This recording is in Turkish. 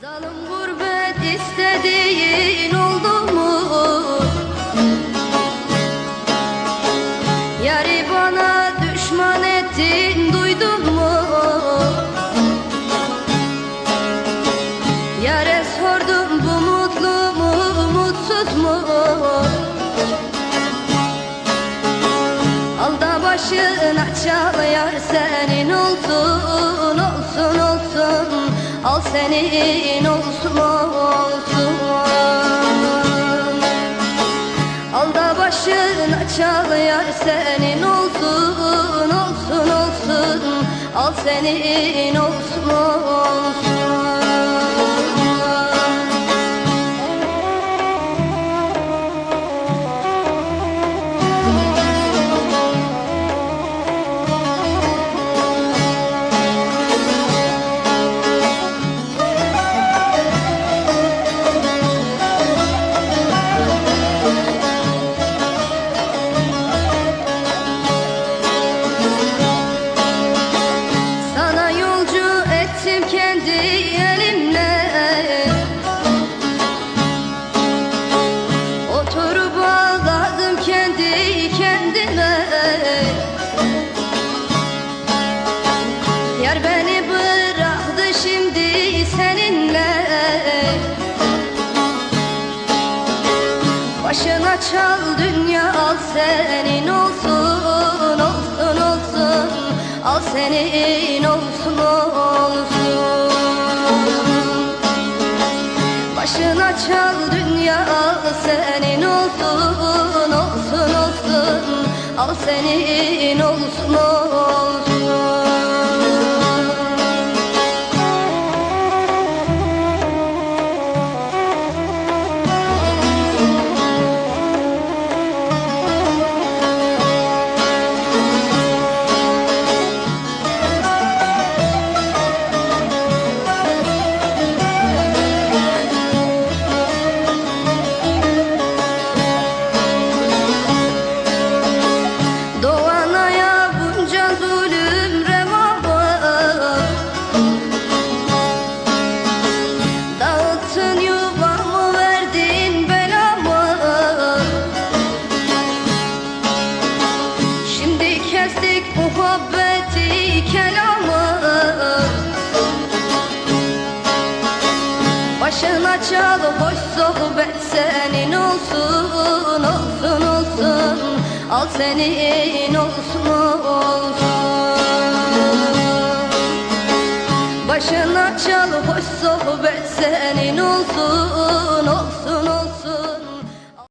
Zalim gurbet istediğin oldu mu? Yari bana düşman ettin duydun mu? Yare sordum bu mutlu mu mutsuz mu? Alda başına çal yar senin olsun Al senin olsun olsun. Alda başına çal yar senin olsun olsun olsun. Al senin olsun olsun Başına çal dünya al senin olsun olsun olsun. Al senin olsun olsun. Başına çal dünya al senin olsun olsun olsun. Al senin olsun olsun Çal hoş sohbet senin olsun olsun olsun. Al senin olsun olsun. Başına çal hoş sohbet senin olsun